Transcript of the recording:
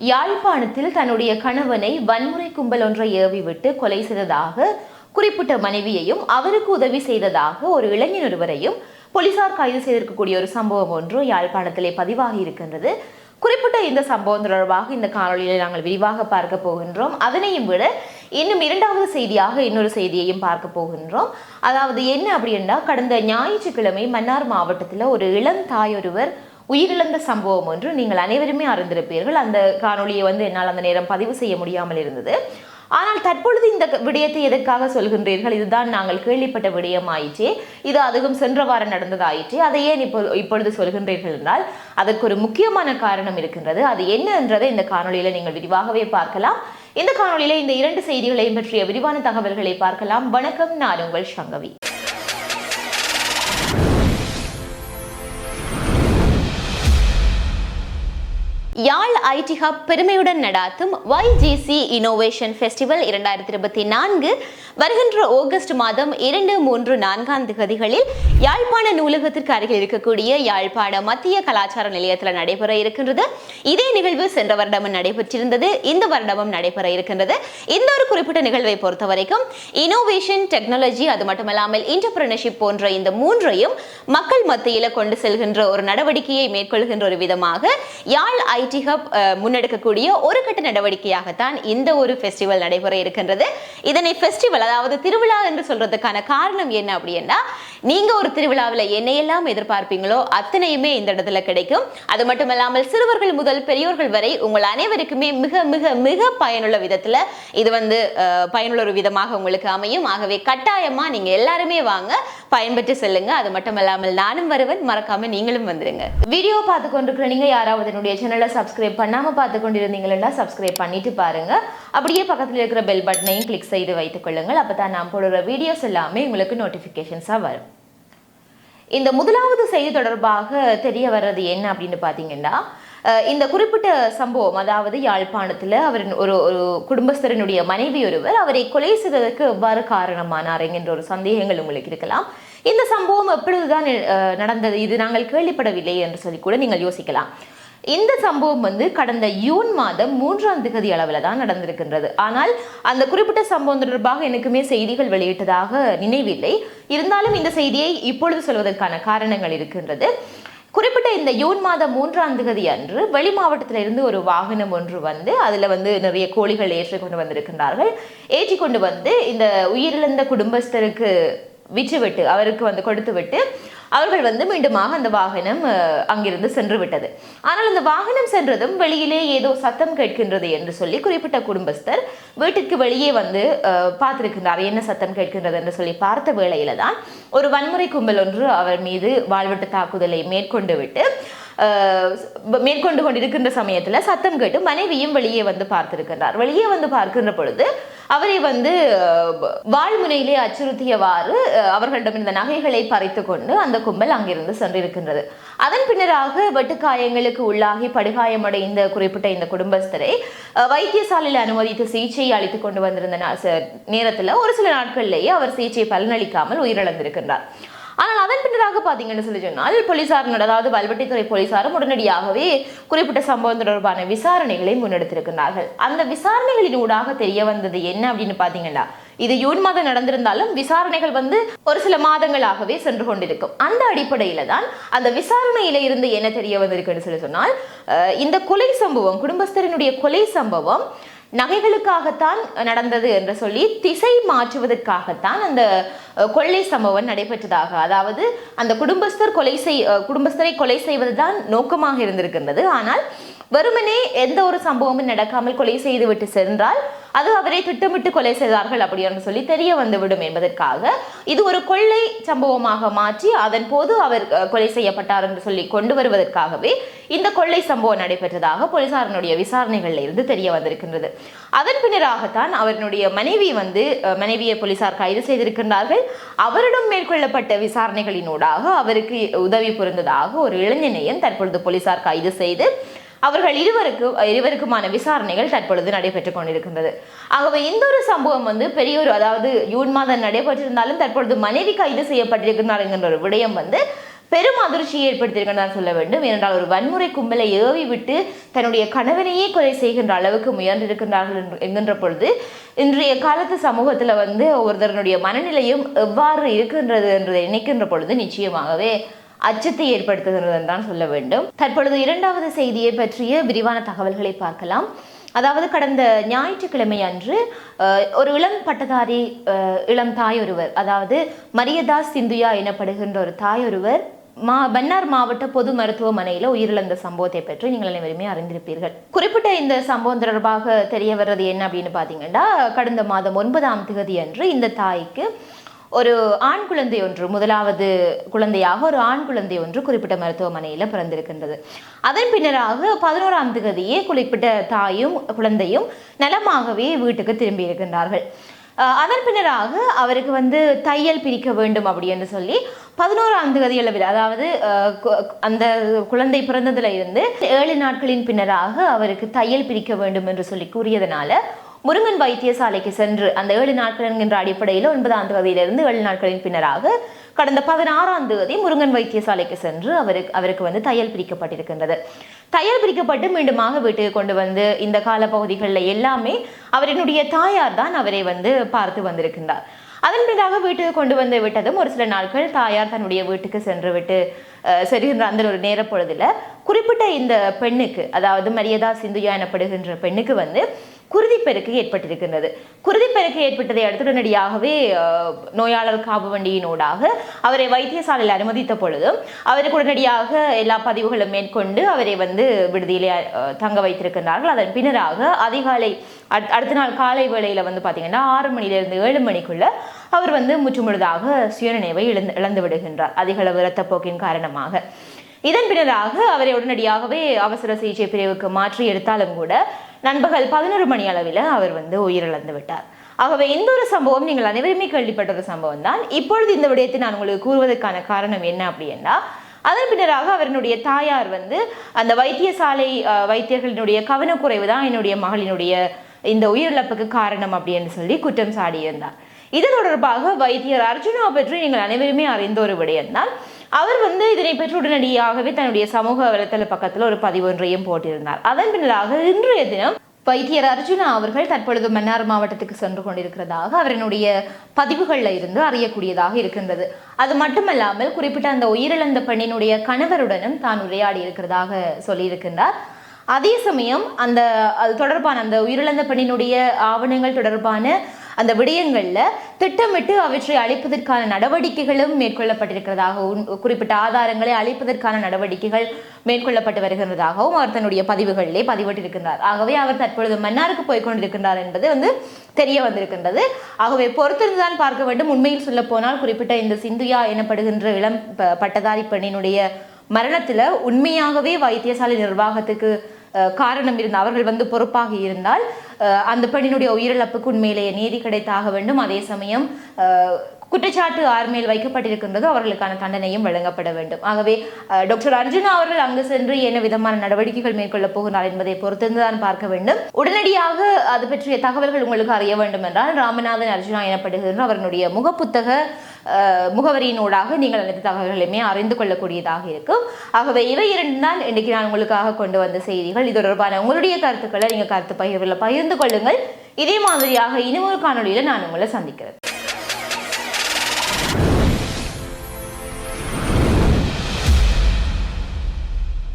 யாழ்ப்பாணத்தில் தன்னுடைய கணவனை வன்முறை கும்பல் ஒன்றை ஏவிவிட்டு கொலை செய்ததாக குறிப்பிட்ட மனைவியையும் அவருக்கு உதவி செய்ததாக ஒரு இளைஞர் ஒருவரையும் போலீசார் கைது செய்திருக்கக்கூடிய ஒரு சம்பவம் ஒன்று யாழ்ப்பாணத்திலே பதிவாகி இருக்கின்றது. குறிப்பிட்ட இந்த சம்பவம் தொடர்பாக இந்த காணொளியில் நாங்கள் விரிவாக பார்க்க போகின்றோம். அதனையும் விட இன்னும் இரண்டாவது செய்தியாக இன்னொரு செய்தியையும் பார்க்க போகின்றோம். அதாவது என்ன அப்படின்னா கடந்த ஞாயிற்றுக்கிழமை மன்னார் மாவட்டத்தில் ஒரு இளம் தாயொருவர் உயிரிழந்த சம்பவம் ஒன்று நீங்கள் அனைவருமே அறிந்திருப்பீர்கள். அந்த காணொளியை வந்து என்னால் அந்த நேரம் பதிவு செய்ய முடியாமல் இருந்தது. ஆனால் தற்பொழுது இந்த விடயத்தை எதற்காக சொல்கின்றீர்கள்? இதுதான் நாங்கள் கேள்விப்பட்ட விடயம் ஆயிற்றே இது அதுவும் சென்ற வாரம் நடந்ததாயிற்றே. அதை ஏன் இப்போ இப்பொழுது சொல்கின்றீர்கள் என்றால் அதற்கு ஒரு முக்கியமான காரணம் இருக்கின்றது. அது என்ன என்றதை இந்த காணொலியில் நீங்கள் விரிவாகவே பார்க்கலாம். இந்த காணொலியில் இந்த இரண்டு செய்திகளையும் பற்றிய விரிவான தகவல்களை பார்க்கலாம். வணக்கம் நான் உங்கள் சங்கவி. யாழ் ஐடி ஹப் பெருமையுடன் நடாத்தும் ஒய்ஜிசி இனோவேஷன் ஃபெஸ்டிவல் இரண்டாயிரத்தி இருபத்தி நான்கு வருகின்ற ஆகஸ்ட் மாதம் இரண்டு மூன்று நான்காம் திகதிகளில் யாழ்ப்பாண நூலகத்திற்கு அருகில் இருக்கக்கூடிய யாழ்ப்பாண மத்திய கலாச்சார நிலையத்தில் நடைபெற இருக்கின்றது. இதே நிகழ்வு சென்ற வருடமும் நடைபெற்றிருந்தது. இந்த வருடமும் நடைபெற இருக்கின்றது. இந்த ஒரு குறிப்பிட்ட நிகழ்வை பொறுத்த வரைக்கும் இனோவேஷன் டெக்னாலஜி அது மட்டுமல்லாமல் இன்டர்பிரினர்ஷிப் போன்ற இந்த மூன்றையும் மக்கள் மத்தியில் கொண்டு செல்கின்ற ஒரு நடவடிக்கையை மேற்கொள்கின்ற ஒரு விதமாக யாழ் ஐடி ஹப் முன்னெடுக்கக்கூடிய ஒரு கட்ட நடவடிக்கையாகத்தான் இந்த ஒரு ஃபெஸ்டிவல் நடைபெற இருக்கின்றது. இதனை ஃபெஸ்டிவல் அதாவது திருவிழா என்று சொல்றதுக்கான காரணம் என்ன அப்படின்னா நீங்க ஒரு திருவிழாவில் என்னையெல்லாம் எதிர்பார்ப்பீங்களோ அத்தனையுமே இந்த இடத்துல கிடைக்கும். அது மட்டுமல்லாமல் சிறுவர்கள் முதல் பெரியோர்கள் வரை உங்கள் அனைவருக்குமே மிக மிக மிக பயனுள்ள விதத்துல இது வந்து பயனுள்ள ஒரு விதமாக உங்களுக்கு அமையும். ஆகவே கட்டாயமா நீங்க எல்லாருமே வாங்க பயன்பெற்று செல்லுங்க. அது மட்டுமல்லாமல் நானும் வருவேன். மறக்காம நீங்களும் வந்துருங்க. வீடியோ பார்த்து கொண்டிருக்கிற நீங்க யாராவது என்னுடைய சேனலை சப்ஸ்கிரைப் பண்ணாமல் பார்த்து கொண்டிருந்தீங்கன்னா சப்ஸ்கிரைப் பண்ணிட்டு பாருங்க. அப்படியே பக்கத்தில் இருக்கிற பெல் பட்டனையும் கிளிக் செய்து வைத்துக் கொள்ளுங்கள். அப்பதான் நான் போடுற வீடியோஸ் எல்லாமே உங்களுக்கு நோட்டிஃபிகேஷன்ஸாக வரும். இந்த முதலாவது செய்தி தொடர்பாக தெரிய வர்றது என்ன அப்படின்னு பார்த்தீங்கன்னா அஹ் இந்த குறிப்பிட்ட சம்பவம் அதாவது யாழ்ப்பாணத்தில் அவரின் ஒரு ஒரு குடும்பஸ்தரனுடைய மனைவி ஒருவர் அவரை கொலை செய்ததற்கு எவ்வாறு காரணமானார் என்கின்ற ஒரு சந்தேகங்கள் உங்களுக்கு இருக்கலாம். இந்த சம்பவம் எப்பொழுதுதான் நடந்தது? இது நாங்கள் கேள்விப்படவில்லை என்று சொல்லி கூட நீங்கள் யோசிக்கலாம். இந்த சம்பவம் வந்து கடந்த யூன் மாதம் மூன்றாம் திகதி அளவில் தான் நடந்திருக்கின்றது. ஆனால் அந்த குறிப்பிட்ட சம்பவம் தொடர்பாக எனக்குமே செய்திகள் வெளியிட்டதாக நினைவில்லை. இருந்தாலும் இந்த செய்தியை இப்பொழுது சொல்வதற்கான காரணங்கள் இருக்கின்றது. குறிப்பிட்ட இந்த யூன் மாதம் மூன்றாம் திகதி அன்று வெளி மாவட்டத்திலிருந்து ஒரு வாகனம் ஒன்று வந்து அதில் வந்து நிறைய கோழிகள் ஏற்றி கொண்டு வந்திருக்கின்றார்கள். ஏற்றி கொண்டு வந்து இந்த உயிரிழந்த குடும்பஸ்தருக்கு விற்றுவிட்டு அவருக்கு வந்து கொடுத்து விட்டு அவர்கள் வந்து மீண்டுமாக அந்த வாகனம் அங்கிருந்து சென்று விட்டது ஆனால் அந்த வாகனம் சென்றதும் வெளியிலே ஏதோ சத்தம் கேட்கின்றது என்று சொல்லி குறிப்பிட்ட குடும்பஸ்தர் வீட்டுக்கு வெளியே வந்து பார்த்துருக்கின்றார் பார்த்திருக்கின்றார். என்ன சத்தம் கேட்கின்றது என்று சொல்லி பார்த்த வேளையில தான் ஒரு வன்முறை கும்பல் ஒன்று அவர் மீது வாழ்வெட்டு தாக்குதலை மேற்கொண்டு விட்டு மேற்கொண்டு கொண்டிருக்கின்ற சமயத்தில் சத்தம் கேட்டு மனைவியும் வெளியே வந்து பார்த்திருக்கின்றார். வெளியே வந்து பார்க்கின்ற பொழுது அவரை வந்து வாழ்முனையிலே அச்சுறுத்தியவாறு அவர்களிடம் இந்த நகைகளை பறித்து கொண்டு அந்த கும்பல் அங்கிருந்து சென்றிருக்கின்றது. அதன் பின்னராக வெட்டுக்காயங்களுக்கு உள்ளாகி படுகாயமடைந்த குறிப்பிட்ட இந்த குடும்பஸ்தரை வைத்தியசாலையில் அனுமதித்து சிகிச்சை அளித்துக் கொண்டு வந்திருந்த நேரத்தில் ஒரு சில நாட்களிலேயே அவர் சிகிச்சை பலனளிக்காமல் உயிரிழந்திருக்கின்றார். ஆனால் அதன் பின்னராக பார்த்தீங்கன்னு சொல்லி சொன்னால் போலீசாரின் அதாவது வல்வெட்டித்துறை போலீசாரும் உடனடியாகவே குறிப்பிட்ட சம்பவம் தொடர்பான விசாரணைகளை முன்னெடுத்திருக்கிறார்கள். அந்த விசாரணைகளின் ஊடாக தெரிய வந்தது என்ன அப்படின்னு பார்த்தீங்கன்னா இது ஜூன் மாதம் நடந்திருந்தாலும் விசாரணைகள் வந்து ஒரு சில மாதங்களாகவே சென்று கொண்டிருக்கும். அந்த அடிப்படையில தான் அந்த விசாரணையில இருந்து என்ன தெரிய வந்திருக்குன்னு சொல்லி சொன்னால் இந்த கொலை சம்பவம் குடும்பஸ்தரினுடைய கொலை சம்பவம் நகைகளுக்காகத்தான் நடந்தது என்று சொல்லி திசை மாற்றுவதற்காகத்தான் அந்த கொள்ளை சம்பவம் நடைபெற்றதாக அதாவது அந்த குடும்பஸ்தர் கொலை செய் குடும்பஸ்தரை கொலை செய்வதுதான் நோக்கமாக இருந்திருக்கின்றது. ஆனால் வெறுமனே எந்த ஒரு சம்பவமும் நடக்காமல் கொலை செய்துவிட்டு சென்றால் அது அவரை திட்டமிட்டு கொலை செய்தார்கள் அப்படி என்று சொல்லி தெரிய வந்துவிடும் என்பதற்காக இது ஒரு கொள்ளை சம்பவமாக மாற்றி அதன் போது அவர் கொலை செய்யப்பட்டார் என்று சொல்லி கொண்டு வருவதற்காகவே இந்த கொள்ளை சம்பவம் நடைபெற்றதாக போலீசாரினுடைய விசாரணைகளில் இருந்து தெரிய வந்திருக்கின்றது. அதன் பின்னராகத்தான் அவருடைய மனைவி வந்து மனைவியை போலீசார் கைது செய்திருக்கின்றார்கள். அவரிடம் மேற்கொள்ளப்பட்ட விசாரணைகளினூடாக அவருக்கு உதவி புரிந்ததாக ஒரு இளைஞனையும் தற்பொழுது போலீசார் கைது செய்து அவர்கள் இருவருக்கு இருவருக்குமான விசாரணைகள் தற்பொழுது நடைபெற்றுக் கொண்டிருக்கின்றது. ஆகவே இந்த ஒரு சம்பவம் வந்து பெரிய ஒரு அதாவது ஜூன் மாதம் நடைபெற்றிருந்தாலும் தற்பொழுது மனைவி கைது செய்யப்பட்டிருக்கிறார் என்கின்ற ஒரு விடயம் வந்து பெரும் அதிர்ச்சியை ஏற்படுத்தியிருக்கின்றார் சொல்ல வேண்டும். ஏனென்றால் ஒரு வன்முறை கும்பலை ஏவி விட்டு தன்னுடைய கணவனையே கொலை செய்கின்ற அளவுக்கு முயன்றிருக்கின்றார்கள் என்கின்ற பொழுது இன்றைய காலத்து சமூகத்தில் வந்து ஒருத்தருடைய மனநிலையும் எவ்வாறு இருக்கின்றது என்று நினைக்கின்ற பொழுது நிச்சயமாகவே அச்சத்தை ஏற்படுத்துகிறது தான் சொல்ல வேண்டும். தற்பொழுது இரண்டாவது செய்தியை பற்றிய விரிவான தகவல்களை பார்க்கலாம். அதாவது கடந்த ஞாயிற்றுக்கிழமை அன்று ஒரு இளம் பட்டதாரி அஹ், இளம் தாய் ஒருவர் அதாவது மரியதாஸ் சிந்துயா எனப்படுகின்ற ஒரு தாய் ஒருவர் மா பன்னார் மாவட்ட பொது மருத்துவமனையில் உயிரிழந்த சம்பவத்தை பற்றி நீங்கள் அனைவருமே அறிந்திருப்பீர்கள். குறிப்பிட்ட இந்த சம்பவம் தொடர்பாக தெரிய வர்றது என்ன அப்படின்னு பார்த்தீங்கன்னா கடந்த மாதம் ஒன்பதாம் தேதி அன்று இந்த தாய்க்கு ஒரு ஆண் குழந்தை ஒன்று முதலாவது குழந்தையாக ஒரு ஆண் குழந்தை ஒன்று குறிப்பிட்ட மருத்துவமனையில் பிறந்திருக்கின்றது. அதன் பின்னராக பதினோராம் தேதியே குறிப்பிட்ட தாயும் குழந்தையும் நலமாகவே வீட்டுக்கு திரும்பி இருக்கின்றார்கள். அதன் பின்னராக அவருக்கு வந்து தையல் பிரிக்க வேண்டும் அப்படி என்று சொல்லி பதினோராம் தேதி அளவில் அதாவது கு- அந்த குழந்தை பிறந்ததுல இருந்து ஏழு நாட்களின் பின்னராக அவருக்கு தையல் பிரிக்க வேண்டும் என்று சொல்லி கூறியதனால முருங்கன் வைத்தியசாலைக்கு சென்று அந்த ஏழு நாட்கள் என்கின்ற அடிப்படையில் ஒன்பதாம் தேதியிலிருந்து ஏழு நாட்களின் பின்னராக கடந்த பதினாறாம் தேதி முருங்கன் வைத்தியசாலைக்கு சென்று அவருக்கு அவருக்கு வந்து தையல் பிரிக்கப்பட்டிருக்கின்றது. தையல் பிரிக்கப்பட்டு மீண்டுமாக வீட்டுக்கு கொண்டு வந்து இந்த கால பகுதிகளில் எல்லாமே அவரினுடைய தாயார் தான் அவரை வந்து பார்த்து வந்திருக்கின்றார். அதன் பிறகாக வீட்டுக்கு கொண்டு வந்து விட்டதும் ஒரு சில நாட்கள் தாயார் தன்னுடைய வீட்டுக்கு சென்று விட்டு செல்கின்ற அந்த ஒரு நேர பொழுதுல குறிப்பிட்ட இந்த பெண்ணுக்கு அதாவது மரியதா சிந்துயா எனப்படுகின்ற பெண்ணுக்கு வந்து குருதிப்பெருக்கு ஏற்பட்டிருக்கின்றது. குருதிப்பெருக்கு ஏற்பட்டதை அடுத்து உடனடியாகவே நோயாளர் காப்பு வண்டியினூடாக அவரை வைத்தியசாலையில் அனுமதித்த பொழுதும் அவருக்கு உடனடியாக எல்லா பதிவுகளும் மேற்கொண்டு அவரை வந்து விடுதியிலே தங்க வைத்திருக்கின்றார்கள். அதன் பின்னராக அதிகாலை அட்- அடுத்த நாள் காலை வேளையில் வந்து பார்த்திங்கன்னா ஆறு மணியிலிருந்து ஏழு மணிக்குள்ள அவர் வந்து முற்றுமுழுதாக சுயநினைவை இழந்து இழந்து விடுகின்றார் அதிகளவு இரத்தப்போக்கின் காரணமாக. இதன் பின்னராக அவரை உடனடியாகவே அவசர சிகிச்சை பிரிவுக்கு மாற்றி எடுத்தாலும் கூட நண்பகல் பதினொரு மணி அளவில் அவர் வந்து உயிரிழந்து விட்டார். ஆகவே இந்த ஒரு சம்பவம் நீங்கள் அனைவருமே கேள்விப்பட்ட ஒரு சம்பவம் தான். இப்பொழுது இந்த விடயத்தை நான் உங்களுக்கு கூறுவதற்கான காரணம் என்ன அப்படின்னா அதன் பின்னராக அவரினுடைய தாயார் வந்து அந்த வைத்தியசாலை வைத்தியர்களினுடைய கவனக்குறைவு தான் என்னுடைய மகளினுடைய இந்த உயிரிழப்புக்கு காரணம் அப்படின்னு சொல்லி குற்றம் சாடியிருந்தார். இது தொடர்பாக வைத்தியர் அர்ஜுனா பற்றி நீங்கள் அனைவருமே அறிந்த ஒரு விடயம்தான். அவர் வந்து இதனை பெற்று உடனடியாகவே தன்னுடைய சமூக வலைத்தள பக்கத்தில் ஒரு பதிவு ஒன்றையும் போட்டிருந்தார். அதன் பின்னராக இன்றைய தினம் வைத்தியர் அர்ஜுனா அவர்கள் தற்பொழுது மன்னார் மாவட்டத்துக்கு சென்று கொண்டிருக்கிறதாக அவரினுடைய பதிவுகளில் இருந்து அறியக்கூடியதாக இருக்கின்றது. அது மட்டுமல்லாமல் குறிப்பிட்ட அந்த உயிரிழந்த பெண்ணினுடைய கணவருடனும் தான் உரையாடி இருக்கிறதாக சொல்லியிருக்கின்றார். அதே சமயம் அந்த அது தொடர்பான அந்த உயிரிழந்த பெண்ணினுடைய ஆவணங்கள் தொடர்பான அந்த விடயங்களில் திட்டமிட்டு அவற்றை அழிப்பதற்கான நடவடிக்கைகளும் மேற்கொள்ளப்பட்டிருக்கிறதாகவும் குறிப்பிட்ட ஆதாரங்களை அழிப்பதற்கான நடவடிக்கைகள் மேற்கொள்ளப்பட்டு வருகிறதாகவும் அவர் தன்னுடைய பதிவுகளிலே பதிவிட்டிருக்கின்றார். ஆகவே அவர் தற்பொழுது மன்னாருக்கு போய் கொண்டிருக்கின்றார் என்பது வந்து தெரிய வந்திருக்கின்றது. ஆகவே பொறுத்திருந்துதான் பார்க்க வேண்டும். உண்மையில் சொல்ல போனால் குறிப்பிட்ட இந்த சிந்துயா எனப்படுகின்ற இளம் ப- பட்டதாரி பெண்ணினுடைய மரணத்தில் உண்மையாகவே வைத்தியசாலை நிர்வாகத்துக்கு காரணம் இருந்த அவர்கள் வந்து பொறுப்பாக இருந்தால் அந்த பெண்ணினுடைய உயிரிழப்புக்கு உண்மையிலேயே நீதி கிடைத்தாக வேண்டும். அதே சமயம் குற்றச்சாட்டு ஆர் மேல் வைக்கப்பட்டிருக்கின்றது. அவர்களுக்கான தண்டனையும் வழங்கப்பட வேண்டும். ஆகவே டாக்டர் அர்ஜுனா அவர்கள் அங்கு சென்று என்ன விதமான நடவடிக்கைகள் மேற்கொள்ளப் போகிறார் என்பதை பொறுத்திருந்துதான் பார்க்க வேண்டும். உடனடியாக அது பற்றிய தகவல்கள் உங்களுக்கு அறிய வேண்டும் என்றால் ராமநாதன் அர்ஜுனா எனப்படுகின்ற அவர்களுடைய முகப்புத்தக முகவரியினூடாக நீங்கள் அனைத்து தகவல்களையுமே அறிந்து கொள்ளக்கூடியதாக இருக்கும். ஆகவே இவை இரண்டு தான் இன்றைக்கு நான் உங்களுக்காக கொண்டு வந்த செய்திகள். இது தொடர்பான உங்களுடைய கருத்துக்களை நீங்கள் கருத்து பகிர்வில் பகிர்ந்து கொள்ளுங்கள். இதே மாதிரியாக இனிமொரு காணொலியில் நான் உங்களை சந்திக்கிறேன்.